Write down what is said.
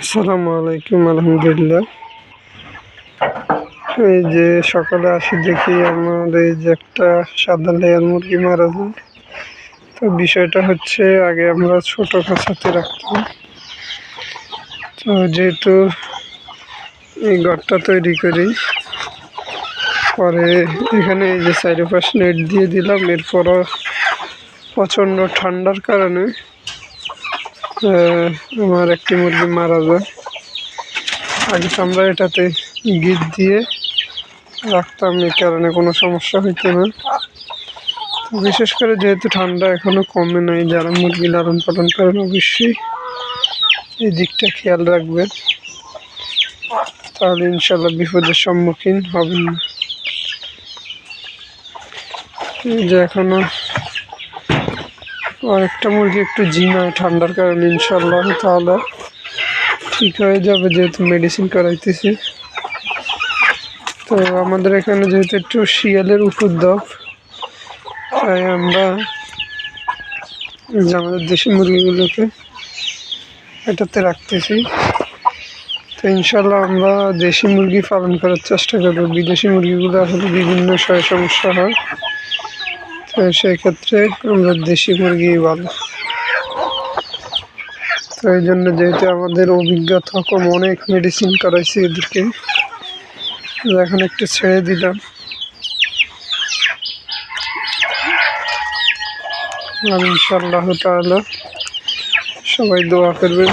আসসালামু আলাইকুম, আলহামদুলিল্লাহ। এই যে সকালে আসি দেখি আমার এই যে একটা সাদা লেয়ার মুরগি মারা যায়। তো বিষয়টা হচ্ছে আগে আমরা ছোট খাঁচাতে রাখতাম। তো যেহেতু এই ঘরটা তৈরি করি, পরে এখানে এই যে সাইডে পাশ নেট দিয়ে দিলাম। এরপরও প্রচণ্ড ঠান্ডার কারণে আমার একটি মুরগি মারা যায়। আগে তো আমরা এটাতে গিট দিয়ে রাখতাম, এই কারণে কোনো সমস্যা হইতো না। বিশেষ করে যেহেতু ঠান্ডা এখনও কমে নাই, যারা মুরগি লালন পালন করেন অবশ্যই এই দিকটা খেয়াল রাখবেন। তাহলে ইনশাল্লাহ বিপদের সম্মুখীন হবেন না। যে যে এখনও আরেকটা মুরগি, একটু জিমায় ঠান্ডার কারণে ইনশাল্লাহ তাহলে ঠিক হয়ে যাবে যেহেতু মেডিসিন করাইতেছি। তো আমাদের এখানে যেহেতু একটু শিয়ালের উপদ্রব, তাই আমরা আমাদের দেশি মুরগিগুলোকে এটাতে রাখতেছি। তো ইনশাল্লাহ আমরা দেশি মুরগি পালন করার চেষ্টা করব। বিদেশি মুরগিগুলো আসলে বিভিন্ন সমস্যা হয়। তো সেক্ষেত্রে আমরা দেশি মুরগি ভালো। তো এই জন্য যেহেতু আমাদের অভিজ্ঞতা কম, অনেক মেডিসিন করাইছি এদেরকে এখন একটু ছেড়ে দিলাম। ইনশাল্লাহ তাহলে সবাই দোয়া করবেন।